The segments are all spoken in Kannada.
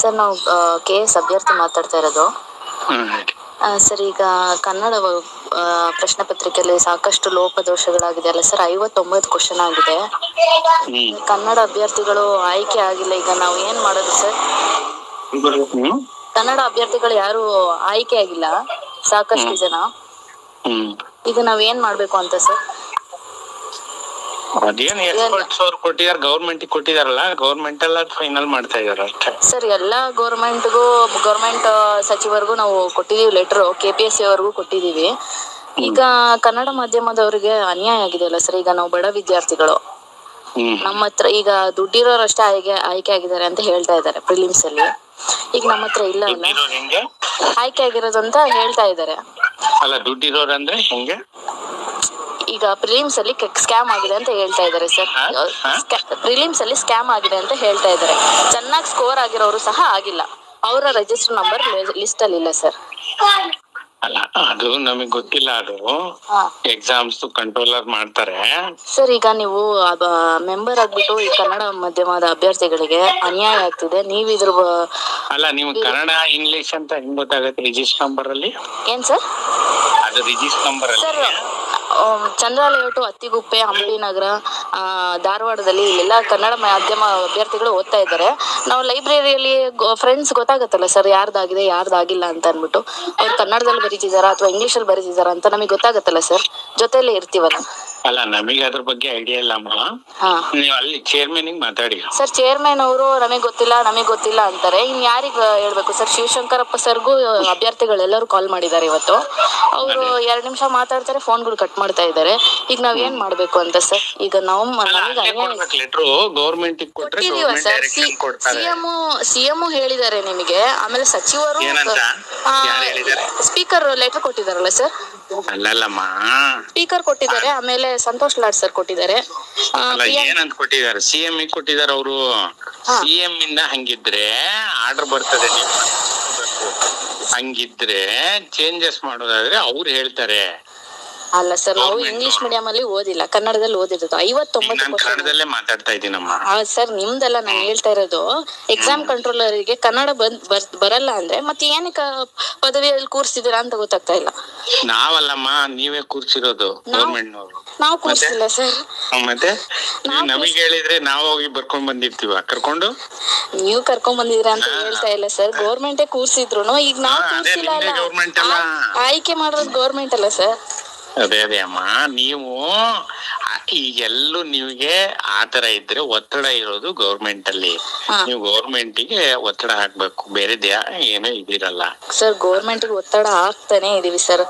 ಸರ್ ನಾವು ಕೆ ಎಸ್ ಅಭ್ಯರ್ಥಿ ಮಾತಾಡ್ತಾ ಇರೋದು. ಆ, ಸರ್ ಈಗ ಕನ್ನಡ ವ- ಆ, ಪ್ರಶ್ನೆ ಪತ್ರಿಕೆಯಲ್ಲಿ ಸಾಕಷ್ಟು ಲೋಪದೋಷಗಳಾಗಿದೆ ಅಲ್ಲ ಸರ್ ಐವತ್ತೊಂಬತ್ತು ಕ್ವಶನ್ ಆಗಿದೆ. ಹ್ಮ್. ಕನ್ನಡ ಅಭ್ಯರ್ಥಿಗಳು ಆಯ್ಕೆ ಆಗಿಲ್ಲ ಈಗ ನಾವು ಏನ್ ಮಾಡೋದು ಸರ್? ಹ್ಮ್. ಕನ್ನಡ ಅಭ್ಯರ್ಥಿಗಳು ಯಾರು ಆಯ್ಕೆ ಆಗಿಲ್ಲ ಸಾಕಷ್ಟು ಜನ. ಹ್ಮ್. ಈಗ ನಾವ್ ಏನ್ ಮಾಡ್ಬೇಕು ಅಂತ ಸರ್? ಅದೇನ್ ಎಕ್ಸ್ಪರ್ಟ್ಸ್ ಅವ್ರು ಕೊಟ್ಟಿದಾರ ಗೌರ್ಮೆಂಟ್ ಕೊಟ್ಟಿದಾರಲ್ಲ ಗೌರ್ಮೆಂಟ್ ಎಲ್ಲ ಫೈನಲ್ ಮಾಡ್ತಾ ಇದಾರೆ ಅಷ್ಟೇ. ಸರ್ ಎಲ್ಲ ಗೌರ್ಮೆಂಟ್ಗೂ ಗೌರ್ಮೆಂಟ್ ಸಚಿವರಿಗೂ ನಾವು ಕೊಟ್ಟಿದೀವಿ letter K P S C ಅವ್ರಿಗೂ ಕೊಟ್ಟಿದೀವಿ. ಈಗ ಕನ್ನಡ ಮಾಧ್ಯಮದವರಿಗೆ ಅನ್ಯಾಯ ಆಗಿದೆ ಅಲ್ಲ ಸರ್ ಈಗ ನಾವು ಬಡ ವಿದ್ಯಾರ್ಥಿಗಳು. ನಮ್ಮ ಹತ್ರ ಈಗ ದುಡ್ಡಿರೋರಷ್ಟೇ ಆಯ್ಕೆ ಆಯ್ಕೆ ಆಗಿದ್ದಾರೆ ಅಂತ ಹೇಳ್ತಾ ಇದ್ದಾರೆ ಪ್ರಿಲಿಮ್ಸ್ ಅಲ್ಲಿ. ಈಗ ನಮ್ಮ ಹತ್ರ ಇಲ್ಲ ಅಲ್ಲ. ಆಯ್ಕೆ ಆಗಿರೋದು ಅಂತ ಹೇಳ್ತಾ ಇದ್ದಾರೆ. ಅಲ್ಲ ದುಡ್ಡಿರೋರ್ ಅಂದ್ರೆ ಹೆಂಗೆ? ಈಗ ಪ್ರಿಲಿಮ್ಸ್ ಅಲ್ಲಿ ಸ್ಕ್ಯಾಮ್ ಆಗಿದೆ ಅಂತ ಹೇಳ್ತಾ ಇದ್ದಾರೆ ಸರ್? ಪ್ರಿಲಿಮ್ಸ್ ಅಲ್ಲಿ ಸ್ಕ್ಯಾಮ್ ಆಗಿದೆ ಅಂತ ಹೇಳ್ತಾ ಇದ್ದಾರೆ. ಚೆನ್ನಾಗಿ ಸ್ಕೋರ್ ಆಗಿರೋರು ಸಹ ಆಗಿಲ್ಲ. ಅವರ ರಿಜಿಸ್ಟರ್ ನಂಬರ್ ಲಿಸ್ಟ್ ಅಲ್ಲಿ ಇಲ್ಲ ಸರ್ ಅಲ್ಲ ಅದು ನಮಗೆ ಗೊತ್ತಿಲ್ಲ ಅದು. ಎಕ್ಸಾಮ್ಸ್ ಕಂಟ್ರೋಲರ್ ಮಾಡ್ತಾರೆ. ಸರ್ ಈಗ ನೀವು ಮೆಂಬರ್ ಆಗ್ಬಿಟ್ಟು ಈ ಕನ್ನಡ ಮಾಧ್ಯಮದ ಅಭ್ಯರ್ಥಿಗಳಿಗೆ ಅನ್ಯಾಯ ಆಗ್ತಿದೆ. ನೀವು ಇದ್ರ ಅಲ್ಲ ನೀವು ಕನ್ನಡ ಇಂಗ್ಲಿಷ್ ಅಂತ ಹೆಂಗ್ ಗೊತ್ತಾಗತ್ತೆ ರಿಜಿಸ್ಟರ್ ನಂಬರ್ ಅಲ್ಲಿ? ಏನ್ ಸರ್ ಅದು ರಿಜಿಸ್ಟರ್ ನಂಬರ್ ಅಲ್ಲಿ. ಚಂದ್ರ ಲೇಔಟು ಅತ್ತಿಗುಪ್ಪೆ, ಹಂಪಿ ನಗರ ಧಾರವಾಡದಲ್ಲಿ ಇಲ್ಲೆಲ್ಲ ಕನ್ನಡ ಮಾಧ್ಯಮ ಅಭ್ಯರ್ಥಿಗಳು ಓದ್ತಾ ಇದ್ದಾರೆ. ನಾವು ಲೈಬ್ರರಿಯಲ್ಲಿ ಫ್ರೆಂಡ್ಸ್ ಗೊತ್ತಾಗತ್ತಲ್ಲ ಸರ್ ಯಾರ್ದಾಗಿದೆ, ಯಾರ್ದಾಗಿಲ್ಲ ಅಂತ ಅಂದ್ಬಿಟ್ಟು. ಅವ್ರು ಕನ್ನಡದಲ್ಲಿ ಬರೀತಿದಾರಾ ಅಥವಾ ಇಂಗ್ಲೀಷಲ್ಲಿ ಬರೀತಿದಾರಾ ಅಂತ ನಮಗೆ ಗೊತ್ತಾಗತ್ತಲ್ಲ ಸರ್. ಜೊತೆಯಲ್ಲೇ ಇರ್ತೀವಲ್ಲ. ಅಲ್ಲ ನಮಗೆ ಅದ್ರ ಬಗ್ಗೆ ಐಡಿಯಾ ಇಲ್ಲಮ್ಮ ಹಾ. ನೀವು ಅಲ್ಲಿ ಚೇರ್ಮನ್ ಮಾತಾಡಿ. ಸರ್ ಚೇರ್ಮನ್ ಅವರು ನಮಗೆ ಗೊತ್ತಿಲ್ಲ ನಮಗೆ ಗೊತ್ತಿಲ್ಲ ಅಂತಾರೆ. ಇನ್ ಯಾರಿಗ ಹೇಳ್ಬೇಕು? ಸರ್ ಶಿವಶಂಕರಪ್ಪ ಸರ್ಗೂ ಅಭ್ಯರ್ಥಿಗಳೆಲ್ಲರೂ ಕಾಲ್ ಮಾಡಿದ್ದಾರೆ ಇವತ್ತು. ಅವರು ಎರಡ್ ನಿಮಿಷ ಮಾತಾಡ್ತಾರೆ ಫೋನ್ಗಳು ಕಟ್ ಮಾಡ್ತಾ ಇದ್ದಾರೆ. ಈಗ ನಾವ್ ಏನ್ ಮಾಡ್ಬೇಕು ಅಂತ ಸರ್? ಈಗ ನಾವು ನಮಗೆ ಅಲ್ಲೇ ಅನ್ಯಾಯ ಕೊಡ್ಬೇಕು ಲೆಟ್ರು ಗೌರ್ಮೆಂಟ್ ಕೊಟ್ರೆ ಕೊಟ್ಟಿದೀವ ಸರ್. ಡೈರೆಕ್ಷನ್ ಕೊಡ್ತಾರೆ. ಸಿಎಂ ಸಿಎಂ ಹೇಳಿದ್ದಾರೆ ನಿಮಗೆ. ಆಮೇಲೆ ಸಚಿವರು ಏನಂತ? ಯಾರ್ ಹೇಳಿದ್ದಾರೆ? ಸ್ಪೀಕರ್ ಲೆಟರ್ ಕೊಟ್ಟಿದಾರಲ್ಲ ಸರ್? ಅಲ್ಲಲ್ಲಮ್ಮ. ಸ್ಪೀಕರ್ ಕೊಟ್ಟಿದ್ದಾರೆ ಆಮೇಲೆ ಸಂತೋಷ್ ಲಾಡ್ ಸರ್ ಕೊಟ್ಟಿದ್ದಾರೆ. ಆ, ಅಲ್ಲ ಪ್ರಿಯಾಂಕ್- ಏನಂತ ಕೊಟ್ಟಿದ್ದಾರೆ? ಸಿಎಂ ಕೊಟ್ಟಿದ್ದಾರೆ ಅವರು. ಸಿಎಂ ಇಂದ ಹಂಗಿದ್ರೆ ಆರ್ಡರ್ ಬರ್ತದೆ ನೀವು. ಮಾಡ್ಬೇಕು. ಹಂಗಿದ್ರೆ ಚೇಂಜಸ್ ಮಾಡೋದಾದ್ರೆ ಅವ್ರು ಹೇಳ್ತಾರೆ. ಅಲ್ಲ ಸರ್ ನಾವು ಇಂಗ್ಲಿಷ್ ಮೀಡಿಯಂ ಅಲ್ಲಿ ಓದಿಲ್ಲ ಕನ್ನಡದಲ್ಲಿ ಓದಿರೋದು ಐವತ್ತೊಂಬತ್ತು ನಾನು ಕನ್ನಡದಲ್ಲೇ ಮಾತಾಡ್ತಾ ಇದ್ದೀನಮ್ಮ ಸರ್ ನಿಮ್ದೆಲ್ಲ ನಾನು ಹೇಳ್ತಾ ಇರೋದು ಎಕ್ಸಾಮ್ ಕಂಟ್ರೋಲರ್ಗೆ ಕನ್ನಡ ಬಂದ್ ಬರ್- ಬರಲ್ಲ ಅಂದ್ರೆ ಮತ್ತೆ ಏನಕ್ಕೆ ಪದವಿಯಲ್ಲಿ ಕೂರ್ಸಿದೀರಾ ಅಂತ ಗೊತ್ತಾಗ್ತಾ ಇಲ್ಲ. ನಾವಲ್ಲಮ್ಮ ನೀವೇ ಕೂರ್ಸಿರೋದು ಗೌರ್ಮೆಂಟ್ನವರು. ನಾವು ಕೂರ್ಸಿಲ್ಲ ಸರ್. ಮತ್ತೆ? ನೀವು ನಮಗೆ ಹೇಳಿದ್ರೆ ನಾವು ಹೋಗಿ ಬರ್ಕೊಂಡ್ ಬಂದಿರ್ತೀವ. ಕರ್ಕೊಂಡು? ನೀವು ಕರ್ಕೊಂಡ್ ಬಂದಿದ್ದೀರಾ ಅಂತ ಹೇಳ್ತಾ ಇಲ್ಲ ಸರ್. ಗೌರ್ಮೆಂಟೇ ಕೂರ್ಸಿದ್ರು ಈಗ ನಾವು ಹಾ, ಅದೇ ಕೂರ್ಸಿಲ್ಲ ನಿಮ್ದೇ ಅಲ್ಲ. government ಅಲ್ಲ. ಆಯ್- ಆಯ್ಕೆ ಮಾಡೋದು ಗೌರ್ಮೆಂಟ್ ಅಲ್ಲ ಸರ್. ಅದೇ ಅದೇ ಅಮ್ಮ ಆ- ಈಗೆಲ್ಲೂ ನಿಮಗೆ ಆತರ ಇದ್ರೆ ಒತ್ತಡ ಇರೋದು ಗೌರ್ಮೆಂಟ್ ಅಲ್ಲಿ. ನೀವು ಗೌರ್ಮೆಂಟ್ಗೆ ಒತ್ತಡ ಹಾಕ್ಬೇಕು ಬೇರೆ ಏನೋ ಇದಿರಲ್ಲ. ಸರ್ ಗೌರ್ಮೆಂಟ್ ಒತ್ತಡ ಹಾಕ್ತಾನೆ ಇದೀವಿ ಸರ್.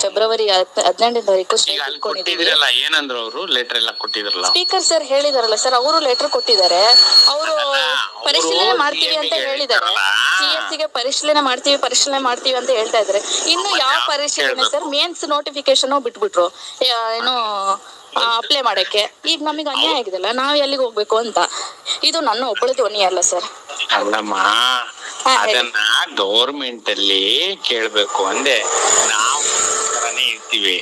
ಫೆಬ್ರವರಿ ಹದಿನೆಂಟನೇ ತಾರೀಕು ಈಗ ಕೊಟ್ಟಿದ್ರಲ್ಲ ಏನಂದ್ರು ಅವರು ಲೆಟರ್ ಎಲ್ಲ ಕೊಟ್ಟಿದ್ರಲ್ಲ? ಸ್ಪೀಕರ್ ಸರ್ ಹೇಳಿದಾರಲ್ಲ ಸರ್ ಅವರು ಲೆಟರ್ ಕೊಟ್ಟಿದ್ದಾರೆ. ಅವರು ಪರಿಶೀಲನೆ ಮಾಡ್ತೀವಿ ಅಂತ ಹೇಳಿದ್ದಾರೆ. ಗೆ ಪರಿಶೀಲನೆ ಮಾಡ್ತೀವಿ ಪರಿಶೀಲನೆ ಮಾಡ್ತೀವಿ ಅಂತ ಹೇಳ್ತಾ ಇದ್ರೆ ಇನ್ನು ಯಾವ ಪರಿಶೀಲನೆ ಸರ್? Mains notification ಬಿಟ್ಬಿಟ್ರು. ಏನು ಅಪ್ಲೈ ಮಾಡಕ್ಕೆ. ಈಗ ನಮಗೆ ಅನ್ಯಾಯ ಆಗಿದೆಲ್ಲ ನಾವ್ ಎಲ್ಲಿಗೆ ಹೋಗ್ಬೇಕು ಅಂತ. ಇದು ನನ್ನ ಒಬ್ಬಳ ಧ್ವನಿ ಅಲ್ಲ ಸರ್. ಅಲ್ಲಮ್ಮ ಅದನ್ನ ಗೌರ್ಮೆಂಟ್ ಅಲ್ಲಿ ಕೇಳ್ಬೇಕು ಅಂದೆ. ನಾವು ತರಾನೇ ಇರ್ತೀವಿ.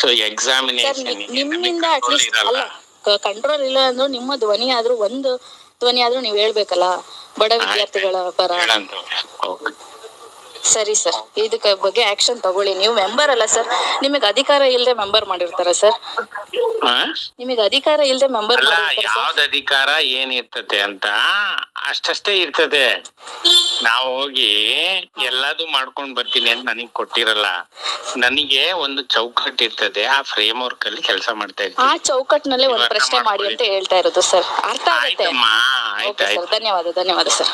ಸೊ ಎಕ್ಸಾಮಿನೇಷನ್ ನಿಮ್ಮಿಂದ ಅಟ್ಲೀಸ್ಟ್ ಅಲ್ಲ ಕಂಟ್ರೋಲ್ ಇಲ್ಲ ಅಂದ್ರೂ ನಿಮ್ಮ ಧ್ವನಿ ಆದ್ರೂ ಒಂದು ಧ್ವನಿ ಆದ್ರೂ ನೀವ್ ಹೇಳ್ಬೇಕಲ್ಲ. ಬಡ ವಿದ್ಯಾರ್ಥಿಗಳ ಪರ. ಸರಿ ಸರ್. ಇದಕ್ಕೆ ಬಗ್ಗೆ ಆಕ್ಷನ್ ತಗೊಳ್ಳಿ. ನೀವು ಮೆಂಬರ್ ಅಲ್ಲ ಸರ್. ನಿಮಗೆ ಅಧಿಕಾರ ಇಲ್ಲದೆ ಮೆಂಬರ್ ಮಾಡಿರ್ತಾರ ಸರ್? ನಿಮಗೆ ಅಧಿಕಾರ ಇಲ್ಲದೆ ಮೆಂಬರ್ ಅಲ್ಲ ಯಾವ್ದ್ ಅಧಿಕಾರ ಏನ್ ಇರ್ತತೆ ಅಂತ ಅಷ್ಟಷ್ಟೇ ಇರ್ತದೆ. ನಾವು ಹೋಗಿ ಎಲ್ಲಾದು ಮಾಡ್ಕೊಂಡ್ ಬರ್ತೀನಿ ಅಂತ ನನಗ್ ಕೊಟ್ಟಿರಲ್ಲ. ನನಗೆ ಒಂದು ಚೌಕಟ್ ಇರ್ತದೆ. ಆ ಫ್ರೇಮ್ ವರ್ಕ್ ಅಲ್ಲಿ ಕೆಲಸ ಮಾಡ್ತಾ ಆ ಚೌಕಟ್ನಲ್ಲಿ ಒಂದು ಪ್ರಶ್ನೆ ಮಾಡಿ ಅಂತ ಹೇಳ್ತಾ ಇರೋದು ಸರ್. ಅರ್ಥ ಆಗುತ್ತೆ. ಆಯ್ತಮ್ಮ ಆಯ್ತು. ಧನ್ಯವಾದ ಧನ್ಯವಾದ ಸರ್.